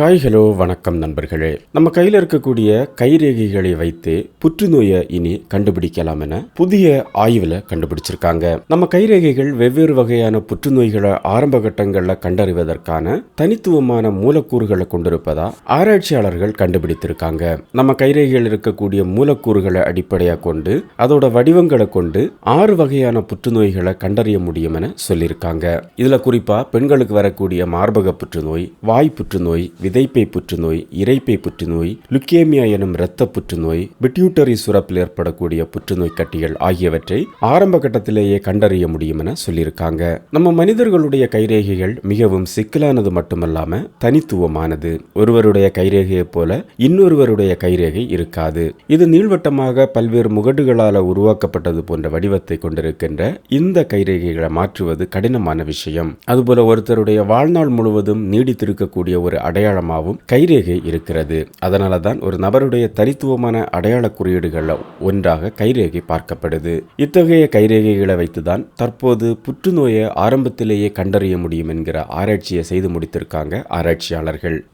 Hi hello வணக்கம் நண்பர்களே. நம்ம கையில் இருக்கக்கூடிய கைரேகைகளை வைத்து புற்றுநோயை இனி கண்டுபிடிக்கலாம் என புதிய ஆய்வில் கண்டுபிடிச்சிருக்காங்க. நம்ம கைரேகைகள் வெவ்வேறு வகையான புற்றுநோய்களை ஆரம்ப கட்டங்களில் கண்டறிவதற்கான தனித்துவமான மூலக்கூறுகளை கொண்டிருப்பதா ஆராய்ச்சியாளர்கள் கண்டுபிடித்திருக்காங்க. நம்ம கைரேகையில் இருக்கக்கூடிய மூலக்கூறுகளை அடிப்படையாக கொண்டு அதோட வடிவங்களை கொண்டு ஆறு வகையான புற்றுநோய்களை கண்டறிய முடியும் என சொல்லியிருக்காங்க. இதுல குறிப்பா பெண்களுக்கு வரக்கூடிய மார்பக புற்றுநோய் வாய் புற்றுநோய் விதைப்பை புற்றுநோய் இறைப்பை புற்றுநோய் லுக்கேமியா எனும் இரத்த புற்றுநோய் பிட்யூட்டரி சுரப்பில் ஏற்படக்கூடிய புற்றுநோய் கட்டிகள் ஆகியவற்றை ஆரம்ப கட்டத்திலேயே கண்டறிய முடியும் என சொல்லியிருக்காங்க. நம்ம மனிதர்களுடைய கைரேகைகள் மிகவும் சிக்கலானது மட்டுமல்லாம தனித்துவமானது. ஒருவருடைய கைரேகையை போல இன்னொருவருடைய கைரேகை இருக்காது. இது நீள்வட்டமாக பல்வேறு முகடுகளால உருவாக்கப்பட்டது போன்ற வடிவத்தை கொண்டிருக்கின்ற இந்த கைரேகைகளை மாற்றுவது கடினமான விஷயம். அதுபோல ஒருத்தருடைய வாழ்நாள் முழுவதும் நீடித்திருக்கக்கூடிய ஒரு அடையாளமாகவும் கைரேகை இருக்கிறது. அதனால தான் ஒரு நபருடைய தனித்துவமான அடையாள குறியீடுகள் ஒன்றாக கைரேகை பார்க்கப்படுது. இத்தகைய கைரேகைகளை வைத்துதான் தற்போது புற்றுநோயை ஆரம்பத்திலேயே கண்டறிய முடியும் என்கிற ஆராய்ச்சியை செய்து முடித்திருக்காங்க ஆராய்ச்சியாளர்கள்.